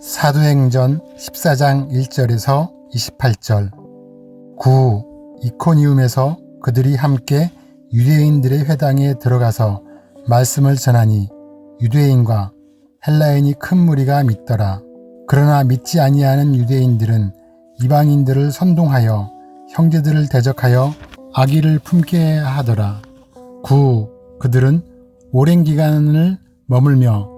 사도행전 14장 1절에서 28절 9. 이코니움에서 그들이 함께 유대인들의 회당에 들어가서 말씀을 전하니 유대인과 헬라인이 큰 무리가 믿더라. 그러나 믿지 아니하는 유대인들은 이방인들을 선동하여 형제들을 대적하여 악의를 품게 하더라. 9. 그들은 오랜 기간을 머물며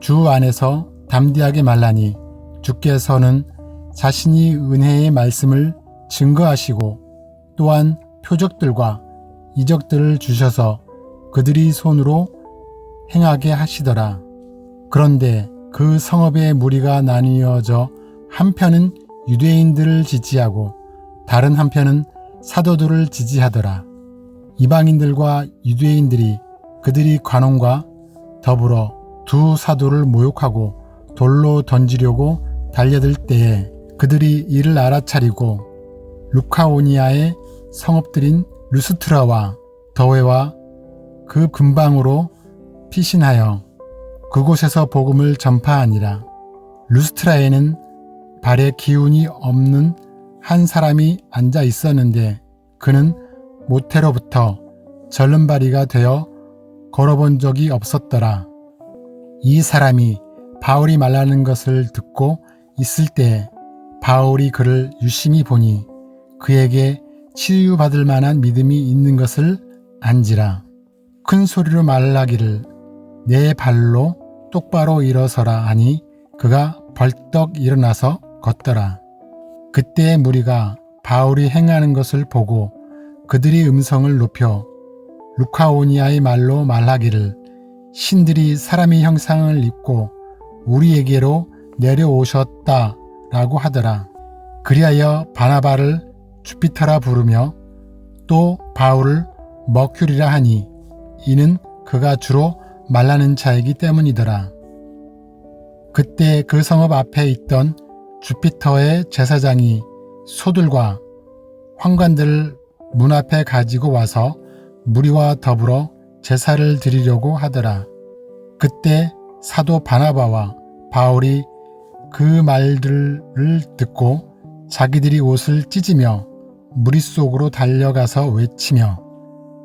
주 안에서 담대하게 말하니 주께서는 자신이 은혜의 말씀을 증거하시고 또한 표적들과 이적들을 주셔서 그들이 손으로 행하게 하시더라. 그런데 그 성읍의 무리가 나뉘어져 한편은 유대인들을 지지하고 다른 한편은 사도들을 지지하더라. 이방인들과 유대인들이 그들이 관원과 더불어 두 사도를 모욕하고 돌로 던지려고 달려들 때에 그들이 이를 알아차리고 루카오니아의 성읍들인 루스트라와 더웨와 그 근방으로 피신하여 그곳에서 복음을 전파하니라. 루스트라에는 발에 기운이 없는 한 사람이 앉아 있었는데 그는 모태로부터 절름발이가 되어 걸어본 적이 없었더라. 이 사람이 바울이 말하는 것을 듣고 있을 때 바울이 그를 유심히 보니 그에게 치유받을 만한 믿음이 있는 것을 안지라. 큰 소리로 말하기를 내 발로 똑바로 일어서라 하니 그가 벌떡 일어나서 걷더라. 그때 무리가 바울이 행하는 것을 보고 그들이 음성을 높여 루카오니아의 말로 말하기를 신들이 사람의 형상을 입고 우리에게로 내려오셨다 라고 하더라. 그리하여 바나바를 주피터라 부르며 또 바울을 머큐리라 하니 이는 그가 주로 말라는 자이기 때문이더라. 그때 그 성읍 앞에 있던 주피터의 제사장이 소들과 황관들을 문 앞에 가지고 와서 무리와 더불어 제사를 드리려고 하더라. 그때 사도 바나바와 바울이 그 말들을 듣고 자기들이 옷을 찢으며 무리 속으로 달려가서 외치며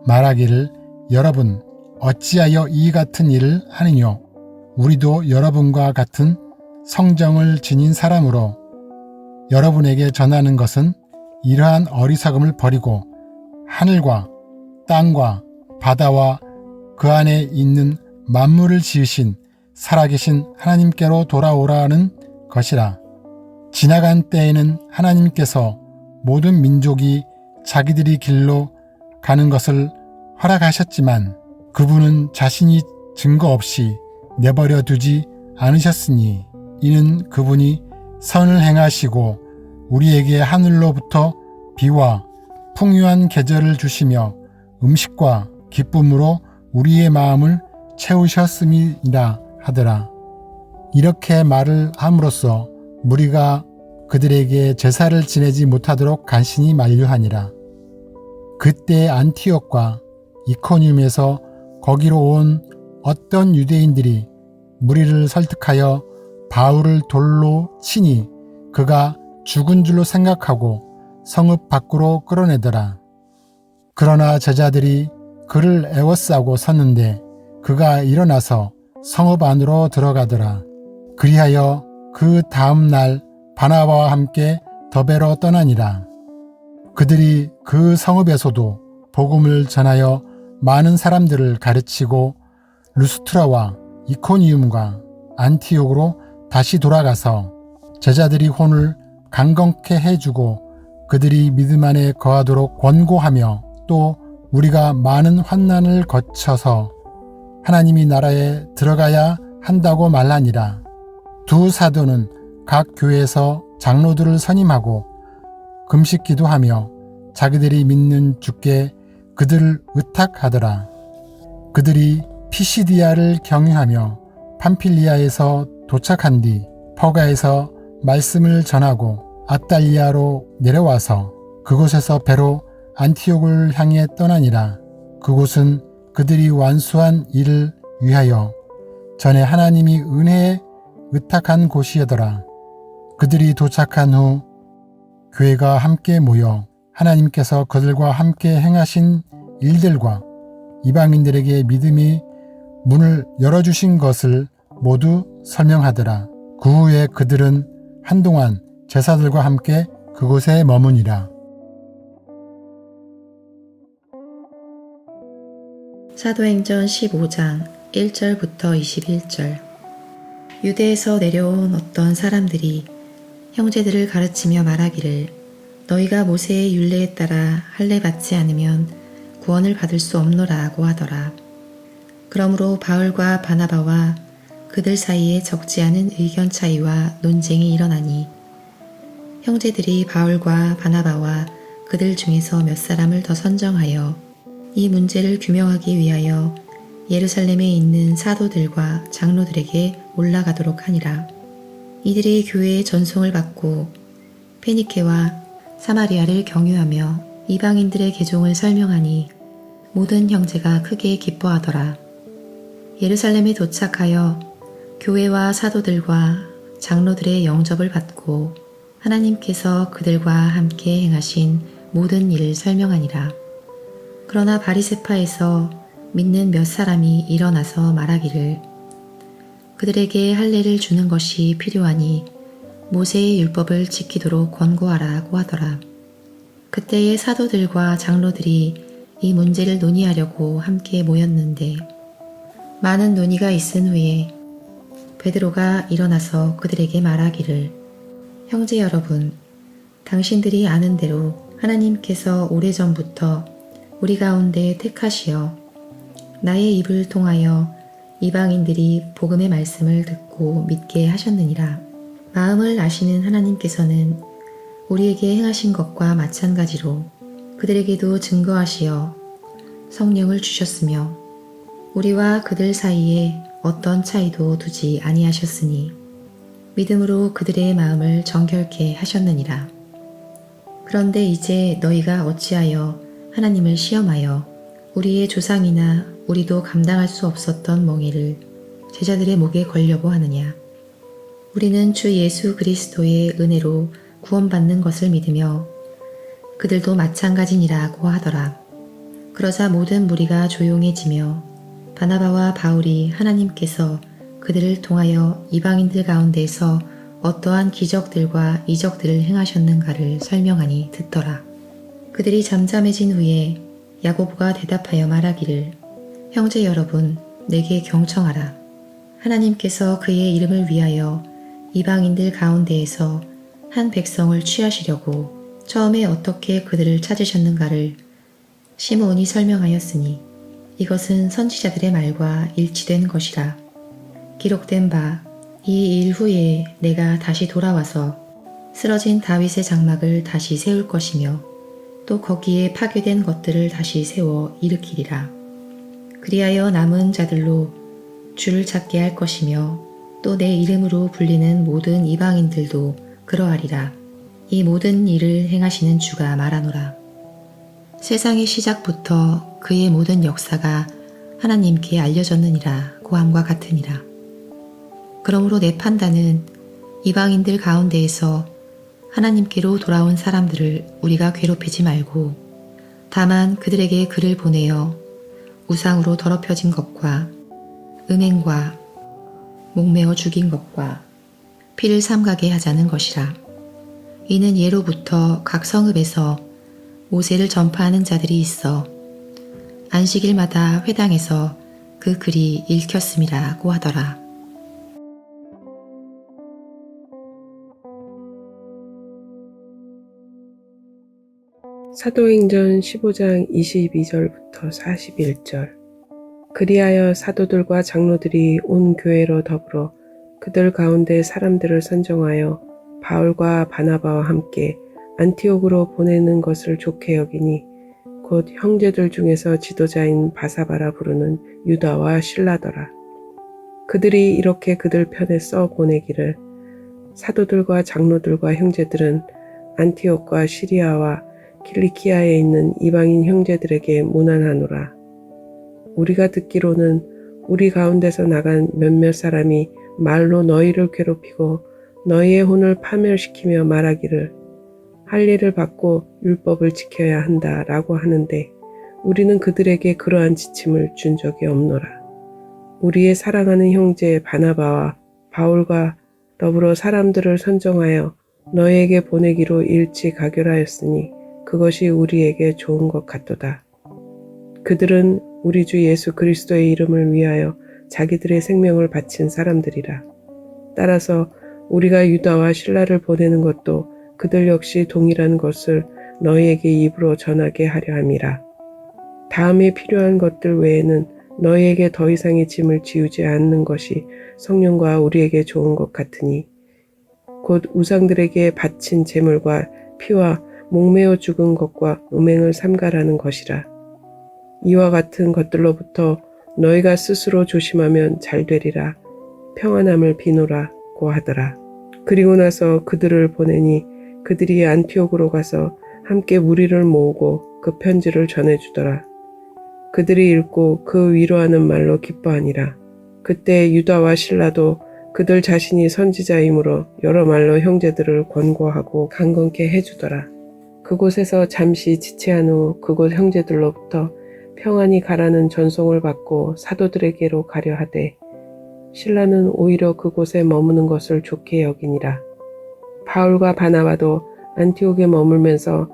말하기를 여러분 어찌하여 이 같은 일을 하느뇨? 우리도 여러분과 같은 성정을 지닌 사람으로 여러분에게 전하는 것은 이러한 어리석음을 버리고 하늘과 땅과 바다와 그 안에 있는 만물을 지으신 살아계신 하나님께로 돌아오라는 것이라. 지나간 때에는 하나님께서 모든 민족이 자기들이 길로 가는 것을 허락하셨지만 그분은 자신이 증거 없이 내버려 두지 않으셨으니 이는 그분이 선을 행하시고 우리에게 하늘로부터 비와 풍요한 계절을 주시며 음식과 기쁨으로 우리의 마음을 채우셨음이라 하더라. 이렇게 말을 함으로써 무리가 그들에게 제사를 지내지 못하도록 간신히 만류하니라. 그때 안티옥과 이코늄에서 거기로 온 어떤 유대인들이 무리를 설득하여 바울을 돌로 치니 그가 죽은 줄로 생각하고 성읍 밖으로 끌어내더라. 그러나 제자들이 그를 애워싸고 섰는데 그가 일어나서 성읍 안으로 들어가더라. 그리하여 그 다음 날 바나바와 함께 더베로 떠나니라. 그들이 그 성읍에서도 복음을 전하여 많은 사람들을 가르치고 루스트라와 이코니움과 안티옥으로 다시 돌아가서 제자들이 혼을 강건케 해주고 그들이 믿음 안에 거하도록 권고하며 또 우리가 많은 환난을 거쳐서 하나님이 나라에 들어가야 한다고 말하니라. 두 사도는 각 교회에서 장로들을 선임하고 금식 기도하며 자기들이 믿는 주께 그들을 의탁하더라. 그들이 피시디아를 경유하며 판필리아에서 도착한 뒤 퍼가에서 말씀을 전하고 아달리아로 내려와서 그곳에서 배로 안티옥을 향해 떠나니라. 그곳은 그들이 완수한 일을 위하여 전에 하나님이 은혜의 의탁한 곳이더라. 그들이 도착한 후 교회가 함께 모여 하나님께서 그들과 함께 행하신 일들과 이방인들에게 믿음이 문을 열어주신 것을 모두 설명하더라. 그 후에 그들은 한동안 제사들과 함께 그곳에 머무니라. 사도행전 15장 1절부터 21절 유대에서 내려온 어떤 사람들이 형제들을 가르치며 말하기를 너희가 모세의 율례에 따라 할례 받지 않으면 구원을 받을 수 없노라고 하더라. 그러므로 바울과 바나바와 그들 사이에 적지 않은 의견 차이와 논쟁이 일어나니 형제들이 바울과 바나바와 그들 중에서 몇 사람을 더 선정하여 이 문제를 규명하기 위하여 예루살렘에 있는 사도들과 장로들에게 올라가도록 하니라. 이들이 교회의 전송을 받고 페니케와 사마리아를 경유하며 이방인들의 개종을 설명하니 모든 형제가 크게 기뻐하더라. 예루살렘에 도착하여 교회와 사도들과 장로들의 영접을 받고 하나님께서 그들과 함께 행하신 모든 일을 설명하니라. 그러나 바리세파에서 믿는 몇 사람이 일어나서 말하기를 그들에게 할례를 주는 것이 필요하니 모세의 율법을 지키도록 권고하라고 하더라. 그때의 사도들과 장로들이 이 문제를 논의하려고 함께 모였는데 많은 논의가 있은 후에 베드로가 일어나서 그들에게 말하기를 형제 여러분 당신들이 아는 대로 하나님께서 오래전부터 우리 가운데 택하시어 나의 입을 통하여 이방인들이 복음의 말씀을 듣고 믿게 하셨느니라. 마음을 아시는 하나님께서는 우리에게 행하신 것과 마찬가지로 그들에게도 증거하시어 성령을 주셨으며 우리와 그들 사이에 어떤 차이도 두지 아니하셨으니 믿음으로 그들의 마음을 정결케 하셨느니라. 그런데 이제 너희가 어찌하여 하나님을 시험하여 우리의 조상이나 우리도 감당할 수 없었던 멍에를 제자들의 목에 걸려고 하느냐. 우리는 주 예수 그리스도의 은혜로 구원받는 것을 믿으며 그들도 마찬가지니라고 하더라. 그러자 모든 무리가 조용해지며 바나바와 바울이 하나님께서 그들을 통하여 이방인들 가운데서 어떠한 기적들과 이적들을 행하셨는가를 설명하니 듣더라. 그들이 잠잠해진 후에 야고보가 대답하여 말하기를 형제 여러분 내게 경청하라. 하나님께서 그의 이름을 위하여 이방인들 가운데에서 한 백성을 취하시려고 처음에 어떻게 그들을 찾으셨는가를 시몬이 설명하였으니 이것은 선지자들의 말과 일치된 것이라. 기록된 바 이 일 후에 내가 다시 돌아와서 쓰러진 다윗의 장막을 다시 세울 것이며 또 거기에 파괴된 것들을 다시 세워 일으키리라. 그리하여 남은 자들로 주를 찾게 할 것이며 또 내 이름으로 불리는 모든 이방인들도 그러하리라. 이 모든 일을 행하시는 주가 말하노라. 세상의 시작부터 그의 모든 역사가 하나님께 알려졌느니라 고함과 같으니라. 그러므로 내 판단은 이방인들 가운데에서 하나님께로 돌아온 사람들을 우리가 괴롭히지 말고 다만 그들에게 글을 보내어 우상으로 더럽혀진 것과 음행과 목매어 죽인 것과 피를 삼가게 하자는 것이라. 이는 예로부터 각 성읍에서 모세를 전파하는 자들이 있어 안식일마다 회당에서 그 글이 읽혔음이라고 하더라. 사도행전 15장 22절부터 41절 그리하여 사도들과 장로들이 온 교회로 더불어 그들 가운데 사람들을 선정하여 바울과 바나바와 함께 안티옥으로 보내는 것을 좋게 여기니 곧 형제들 중에서 지도자인 바사바라 부르는 유다와 신라더라. 그들이 이렇게 그들 편에 써 보내기를 사도들과 장로들과 형제들은 안티옥과 시리아와 킬리키아에 있는 이방인 형제들에게 무난하노라. 우리가 듣기로는 우리 가운데서 나간 몇몇 사람이 말로 너희를 괴롭히고 너희의 혼을 파멸시키며 말하기를 할 일을 받고 율법을 지켜야 한다라고 하는데 우리는 그들에게 그러한 지침을 준 적이 없노라. 우리의 사랑하는 형제 바나바와 바울과 더불어 사람들을 선정하여 너희에게 보내기로 일치 가결하였으니 그것이 우리에게 좋은 것 같도다. 그들은 우리 주 예수 그리스도의 이름을 위하여 자기들의 생명을 바친 사람들이라. 따라서 우리가 유다와 신라를 보내는 것도 그들 역시 동일한 것을 너희에게 입으로 전하게 하려 함이라. 다음에 필요한 것들 외에는 너희에게 더 이상의 짐을 지우지 않는 것이 성령과 우리에게 좋은 것 같으니 곧 우상들에게 바친 제물과 피와 목매어 죽은 것과 음행을 삼가라는 것이라. 이와 같은 것들로부터 너희가 스스로 조심하면 잘 되리라. 평안함을 비노라고 하더라. 그리고 나서 그들을 보내니 그들이 안티옥으로 가서 함께 무리를 모으고 그 편지를 전해주더라. 그들이 읽고 그 위로하는 말로 기뻐하니라. 그때 유다와 신라도 그들 자신이 선지자이므로 여러 말로 형제들을 권고하고 강건케 해주더라. 그곳에서 잠시 지체한 후 그곳 형제들로부터 평안히 가라는 전송을 받고 사도들에게로 가려 하되 신라는 오히려 그곳에 머무는 것을 좋게 여기니라. 바울과 바나바도 안티옥에 머물면서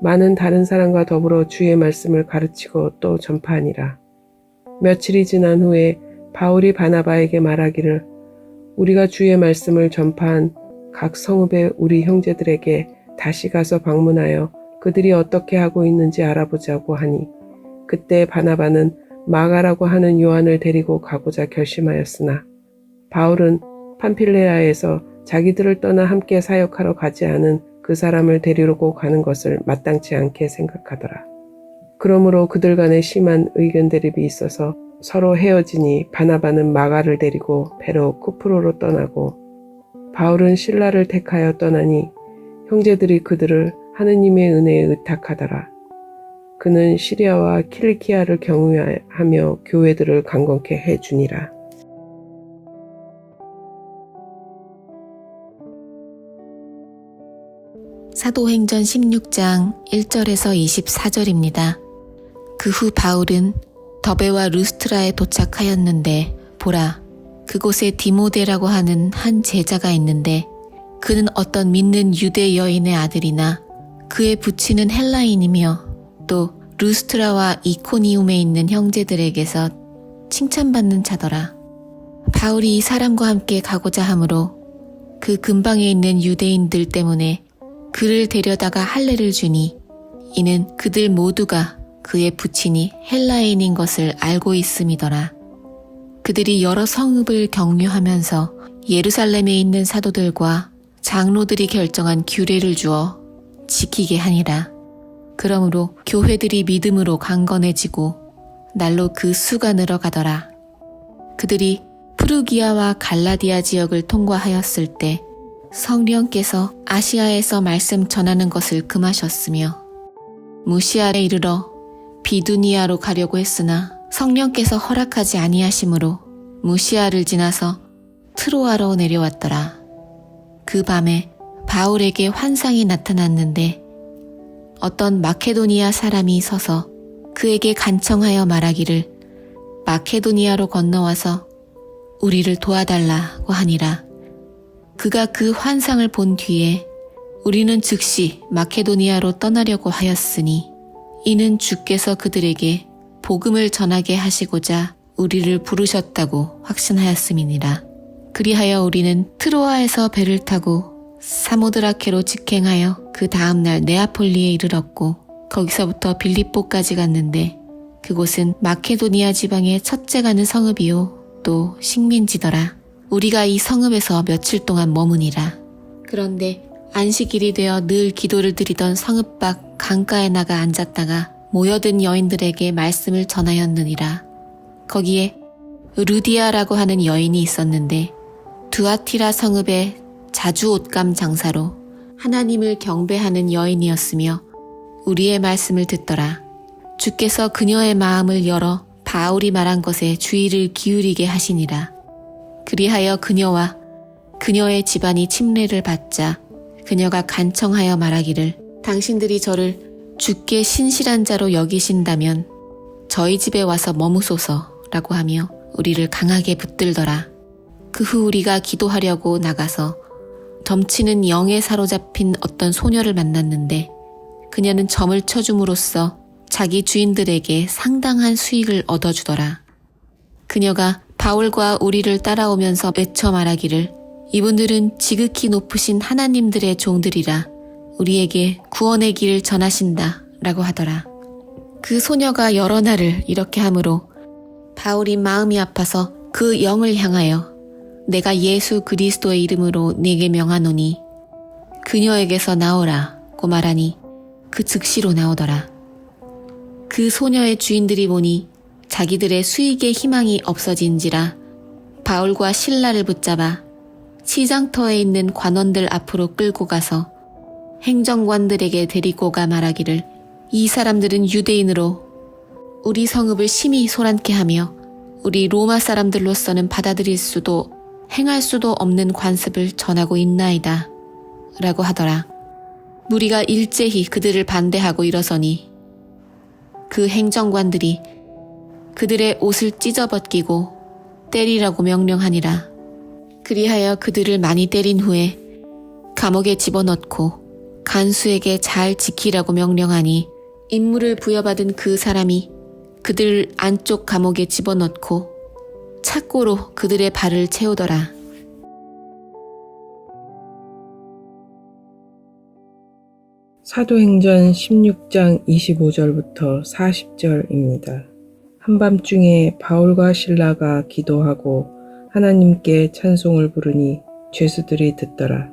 많은 다른 사람과 더불어 주의 말씀을 가르치고 또 전파하니라. 며칠이 지난 후에 바울이 바나바에게 말하기를 우리가 주의 말씀을 전파한 각 성읍의 우리 형제들에게 다시 가서 방문하여 그들이 어떻게 하고 있는지 알아보자고 하니 그때 바나바는 마가라고 하는 요한을 데리고 가고자 결심하였으나 바울은 판필레아에서 자기들을 떠나 함께 사역하러 가지 않은 그 사람을 데리고 가는 것을 마땅치 않게 생각하더라. 그러므로 그들 간에 심한 의견 대립이 있어서 서로 헤어지니 바나바는 마가를 데리고 배로 쿠프로로 떠나고 바울은 신라를 택하여 떠나니 형제들이 그들을 하느님의 은혜에 의탁하더라. 그는 시리아와 킬리키아를 경유하며 교회들을 강건케 해 주니라. 사도행전 16장 1절에서 24절입니다. 그 후 바울은 더베와 루스트라에 도착하였는데 보라 그곳에 디모데라고 하는 한 제자가 있는데 그는 어떤 믿는 유대 여인의 아들이나 그의 부친은 헬라인이며 또 루스트라와 이코니움에 있는 형제들에게서 칭찬받는 자더라. 바울이 이 사람과 함께 가고자 하므로 그 근방에 있는 유대인들 때문에 그를 데려다가 할례를 주니 이는 그들 모두가 그의 부친이 헬라인인 것을 알고 있음이더라. 그들이 여러 성읍을 경유하면서 예루살렘에 있는 사도들과 장로들이 결정한 규례를 주어 지키게 하니라. 그러므로 교회들이 믿음으로 강건해지고 날로 그 수가 늘어가더라. 그들이 프루기아와 갈라디아 지역을 통과하였을 때 성령께서 아시아에서 말씀 전하는 것을 금하셨으며 무시아에 이르러 비두니아로 가려고 했으나 성령께서 허락하지 아니하심으로 무시아를 지나서 트로아로 내려왔더라. 그 밤에 바울에게 환상이 나타났는데 어떤 마케도니아 사람이 서서 그에게 간청하여 말하기를 마케도니아로 건너와서 우리를 도와달라고 하니라. 그가 그 환상을 본 뒤에 우리는 즉시 마케도니아로 떠나려고 하였으니 이는 주께서 그들에게 복음을 전하게 하시고자 우리를 부르셨다고 확신하였음이니라. 그리하여 우리는 트로아에서 배를 타고 사모드라케로 직행하여 그 다음날 네아폴리에 이르렀고 거기서부터 빌립보까지 갔는데 그곳은 마케도니아 지방의 첫째 가는 성읍이요 또 식민지더라. 우리가 이 성읍에서 며칠 동안 머무니라. 그런데 안식일이 되어 늘 기도를 드리던 성읍 밖 강가에 나가 앉았다가 모여든 여인들에게 말씀을 전하였느니라. 거기에 루디아라고 하는 여인이 있었는데 두아티라 성읍의 자주 옷감 장사로 하나님을 경배하는 여인이었으며 우리의 말씀을 듣더라. 주께서 그녀의 마음을 열어 바울이 말한 것에 주의를 기울이게 하시니라. 그리하여 그녀와 그녀의 집안이 침례를 받자 그녀가 간청하여 말하기를 당신들이 저를 주께 신실한 자로 여기신다면 저희 집에 와서 머무소서라고 하며 우리를 강하게 붙들더라. 그 후 우리가 기도하려고 나가서 덤치는 영에 사로잡힌 어떤 소녀를 만났는데 그녀는 점을 쳐줌으로써 자기 주인들에게 상당한 수익을 얻어주더라. 그녀가 바울과 우리를 따라오면서 외쳐 말하기를 이분들은 지극히 높으신 하나님들의 종들이라 우리에게 구원의 길을 전하신다 라고 하더라. 그 소녀가 여러 날을 이렇게 하므로 바울이 마음이 아파서 그 영을 향하여 내가 예수 그리스도의 이름으로 네게 명하노니 그녀에게서 나오라고 말하니 그 즉시로 나오더라. 그 소녀의 주인들이 보니 자기들의 수익의 희망이 없어진지라 바울과 신라를 붙잡아 시장터에 있는 관원들 앞으로 끌고 가서 행정관들에게 데리고 가 말하기를 이 사람들은 유대인으로 우리 성읍을 심히 소란케 하며 우리 로마 사람들로서는 받아들일 수도 행할 수도 없는 관습을 전하고 있나이다. 라고 하더라. 무리가 일제히 그들을 반대하고 일어서니 그 행정관들이 그들의 옷을 찢어벗기고 때리라고 명령하니라. 그리하여 그들을 많이 때린 후에 감옥에 집어넣고 간수에게 잘 지키라고 명령하니 임무를 부여받은 그 사람이 그들 안쪽 감옥에 집어넣고 착고로 그들의 발을 채우더라. 사도행전 16장 25절부터 40절입니다. 한밤중에 바울과 신라가 기도하고 하나님께 찬송을 부르니 죄수들이 듣더라.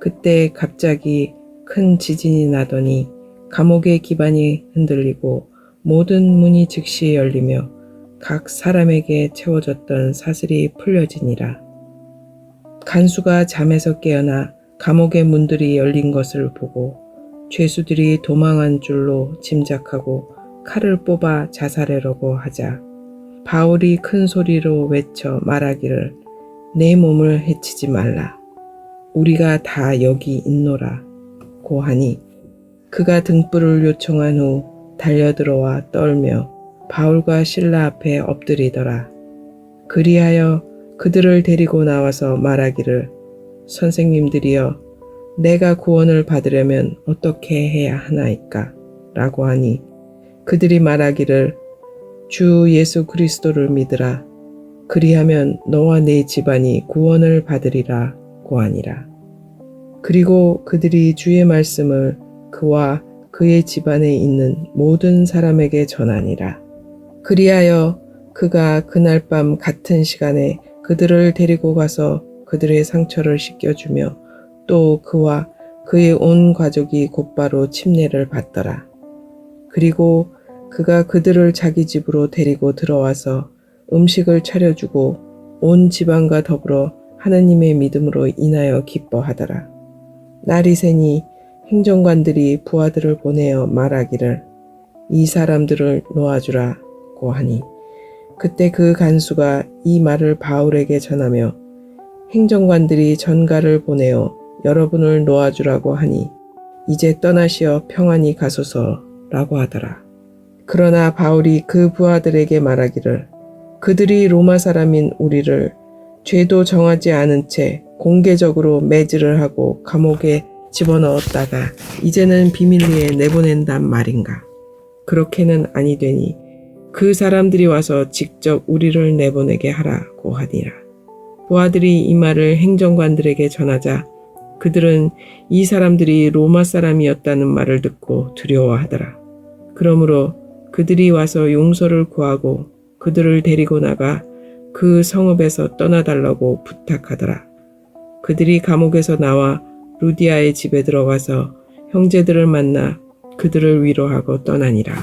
그때 갑자기 큰 지진이 나더니 감옥의 기반이 흔들리고 모든 문이 즉시 열리며 각 사람에게 채워졌던 사슬이 풀려지니라. 간수가 잠에서 깨어나 감옥의 문들이 열린 것을 보고 죄수들이 도망한 줄로 짐작하고 칼을 뽑아 자살하려고 하자 바울이 큰 소리로 외쳐 말하기를 내 몸을 해치지 말라. 우리가 다 여기 있노라. 고 하니 그가 등불을 요청한 후 달려들어와 떨며 바울과 신라 앞에 엎드리더라. 그리하여 그들을 데리고 나와서 말하기를 선생님들이여 내가 구원을 받으려면 어떻게 해야 하나이까? 라고 하니 그들이 말하기를 주 예수 그리스도를 믿으라. 그리하면 너와 네 집안이 구원을 받으리라 고하니라. 그리고 그들이 주의 말씀을 그와 그의 집안에 있는 모든 사람에게 전하니라. 그리하여 그가 그날 밤 같은 시간에 그들을 데리고 가서 그들의 상처를 씻겨주며 또 그와 그의 온 가족이 곧바로 침례를 받더라. 그리고 그가 그들을 자기 집으로 데리고 들어와서 음식을 차려주고 온 집안과 더불어 하느님의 믿음으로 인하여 기뻐하더라. 날이 새니 행정관들이 부하들을 보내어 말하기를 이 사람들을 놓아주라 고 하니 그때 그 간수가 이 말을 바울에게 전하며 행정관들이 전가를 보내어 여러분을 놓아주라고 하니 이제 떠나시어 평안히 가소서라고 하더라. 그러나 바울이 그 부하들에게 말하기를 그들이 로마 사람인 우리를 죄도 정하지 않은 채 공개적으로 매질을 하고 감옥에 집어넣었다가 이제는 비밀리에 내보낸단 말인가. 그렇게는 아니 되니 그 사람들이 와서 직접 우리를 내보내게 하라고 하니라. 부하들이 이 말을 행정관들에게 전하자 그들은 이 사람들이 로마 사람이었다는 말을 듣고 두려워하더라. 그러므로 그들이 와서 용서를 구하고 그들을 데리고 나가 그 성읍에서 떠나달라고 부탁하더라. 그들이 감옥에서 나와 루디아의 집에 들어가서 형제들을 만나 그들을 위로하고 떠나니라.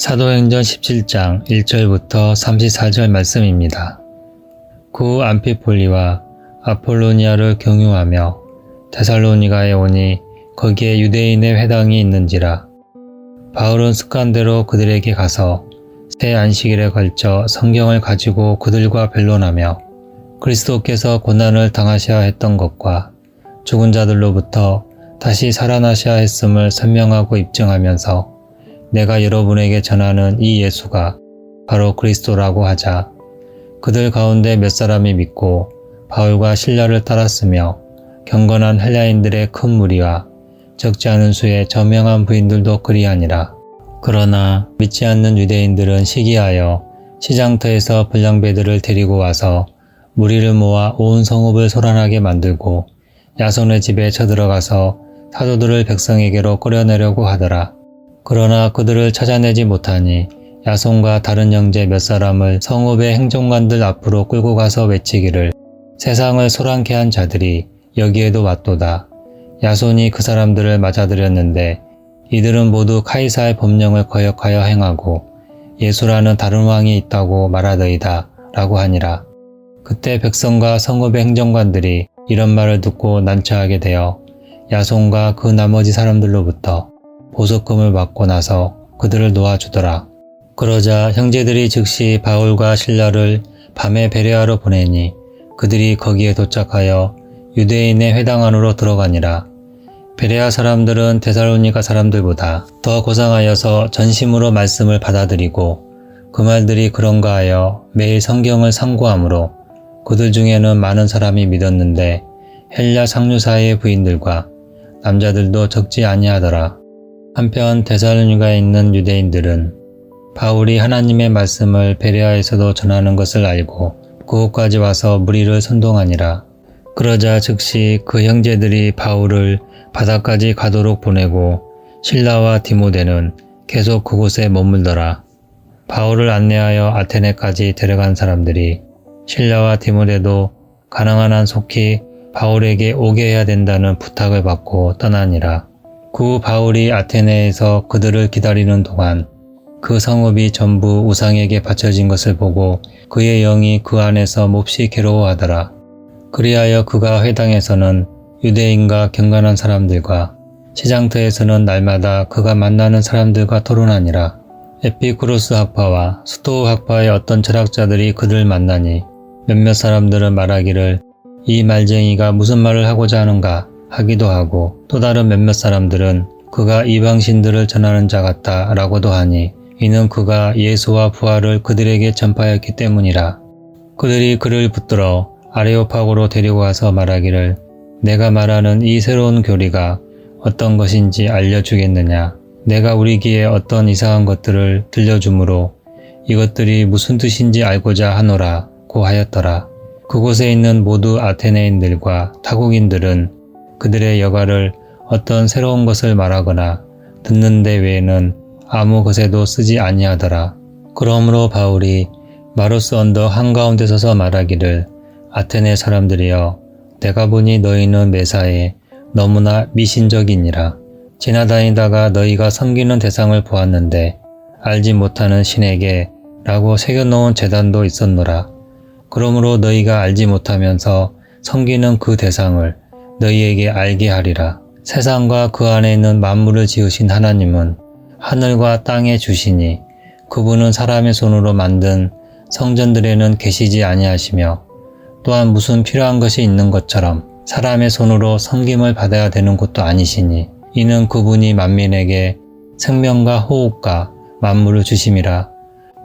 사도행전 17장 1절부터 34절 말씀입니다. 구 암피폴리와 아폴로니아를 경유하며 데살로니가에 오니 거기에 유대인의 회당이 있는지라 바울은 습관대로 그들에게 가서 새 안식일에 걸쳐 성경을 가지고 그들과 변론하며 그리스도께서 고난을 당하셔야 했던 것과 죽은 자들로부터 다시 살아나셔야 했음을 설명하고 입증하면서 내가 여러분에게 전하는 이 예수가 바로 그리스도라고 하자 그들 가운데 몇 사람이 믿고 바울과 신라를 따랐으며 경건한 헬라인들의 큰 무리와 적지 않은 수의 저명한 부인들도 그리하니라. 그러나 믿지 않는 유대인들은 시기하여 시장터에서 불량배들을 데리고 와서 무리를 모아 온 성읍을 소란하게 만들고 야손의 집에 쳐들어가서 사도들을 백성에게로 끌어내려고 하더라. 그러나 그들을 찾아내지 못하니 야손과 다른 형제 몇 사람을 성읍의 행정관들 앞으로 끌고 가서 외치기를 세상을 소란케 한 자들이 여기에도 왔도다. 야손이 그 사람들을 맞아들였는데 이들은 모두 카이사의 법령을 거역하여 행하고 예수라는 다른 왕이 있다고 말하더이다 라고 하니라. 그때 백성과 성읍의 행정관들이 이런 말을 듣고 난처하게 되어 야손과 그 나머지 사람들로부터 보석금을 받고 나서 그들을 놓아주더라. 그러자 형제들이 즉시 바울과 신라를 밤에 베레아로 보내니 그들이 거기에 도착하여 유대인의 회당 안으로 들어가니라. 베레아 사람들은 데살로니가 사람들보다 더 고상하여서 전심으로 말씀을 받아들이고 그 말들이 그런가 하여 매일 성경을 상고하므로 그들 중에는 많은 사람이 믿었는데 헬라 상류사의 부인들과 남자들도 적지 아니하더라. 한편 데살로니가에 있는 유대인들은 바울이 하나님의 말씀을 베레아에서도 전하는 것을 알고 그곳까지 와서 무리를 선동하니라. 그러자 즉시 그 형제들이 바울을 바다까지 가도록 보내고 신라와 디모데는 계속 그곳에 머물더라. 바울을 안내하여 아테네까지 데려간 사람들이 신라와 디모데도 가능한 한 속히 바울에게 오게 해야 된다는 부탁을 받고 떠나니라. 그 바울이 아테네에서 그들을 기다리는 동안 그 성읍이 전부 우상에게 바쳐진 것을 보고 그의 영이 그 안에서 몹시 괴로워하더라. 그리하여 그가 회당에서는 유대인과 경건한 사람들과 시장터에서는 날마다 그가 만나는 사람들과 토론하니라. 에피쿠로스 학파와 스토우 학파의 어떤 철학자들이 그를 만나니 몇몇 사람들은 말하기를 이 말쟁이가 무슨 말을 하고자 하는가 하기도 하고 또 다른 몇몇 사람들은 그가 이방신들을 전하는 자 같다 라고도 하니 이는 그가 예수와 부활을 그들에게 전파했기 때문이라. 그들이 그를 붙들어 아레오파고로 데리고 와서 말하기를 내가 말하는 이 새로운 교리가 어떤 것인지 알려주겠느냐. 내가 우리 귀에 어떤 이상한 것들을 들려주므로 이것들이 무슨 뜻인지 알고자 하노라 고 하였더라. 그곳에 있는 모두 아테네인들과 타국인들은 그들의 여가를 어떤 새로운 것을 말하거나 듣는 데 외에는 아무 것에도 쓰지 아니하더라. 그러므로 바울이 마루스 언덕 한가운데 서서 말하기를 아테네 사람들이여 내가 보니 너희는 매사에 너무나 미신적이니라. 지나다니다가 너희가 섬기는 대상을 보았는데 알지 못하는 신에게 라고 새겨놓은 재단도 있었노라. 그러므로 너희가 알지 못하면서 섬기는 그 대상을 너희에게 알게 하리라. 세상과 그 안에 있는 만물을 지으신 하나님은 하늘과 땅의 주시니 그분은 사람의 손으로 만든 성전들에는 계시지 아니하시며 또한 무슨 필요한 것이 있는 것처럼 사람의 손으로 섬김을 받아야 되는 것도 아니시니 이는 그분이 만민에게 생명과 호흡과 만물을 주심이라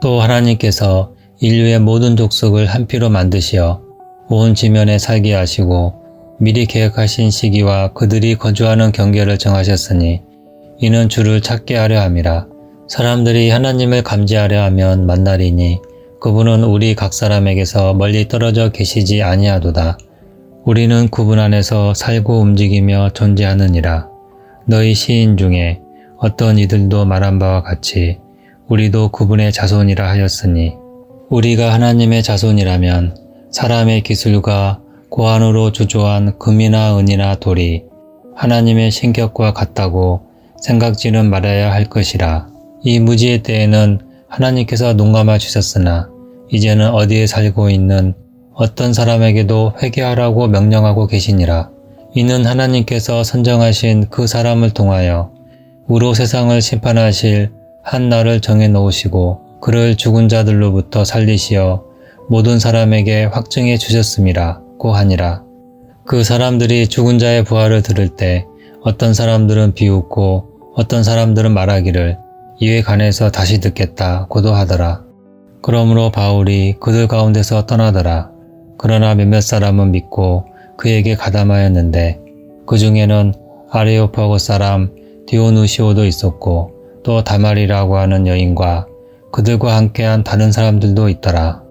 또 하나님께서 인류의 모든 족속을 한 피로 만드시어 온 지면에 살게 하시고 미리 계획하신 시기와 그들이 거주하는 경계를 정하셨으니 이는 주를 찾게 하려 함이라 사람들이 하나님을 감지하려 하면 만나리니 그분은 우리 각 사람에게서 멀리 떨어져 계시지 아니하도다. 우리는 그분 안에서 살고 움직이며 존재하느니라. 너희 시인 중에 어떤 이들도 말한 바와 같이 우리도 그분의 자손이라 하였으니 우리가 하나님의 자손이라면 사람의 기술과 고안으로 주조한 금이나 은이나 돌이 하나님의 신격과 같다고 생각지는 말아야 할 것이라. 이 무지의 때에는 하나님께서 농감해 주셨으나 이제는 어디에 살고 있는 어떤 사람에게도 회개하라고 명령하고 계시니라. 이는 하나님께서 선정하신 그 사람을 통하여 우로 세상을 심판하실 한 날을 정해 놓으시고 그를 죽은 자들로부터 살리시어 모든 사람에게 확증해 주셨음이 라고 하니라. 그 사람들이 죽은 자의 부활을 들을 때 어떤 사람들은 비웃고 어떤 사람들은 말하기를 이에 관해서 다시 듣겠다 고도 하더라. 그러므로 바울이 그들 가운데서 떠나더라. 그러나 몇몇 사람은 믿고 그에게 가담하였는데 그 중에는 아레오파고 사람 디오누시오도 있었고 또 다말이라고 하는 여인과 그들과 함께한 다른 사람들도 있더라.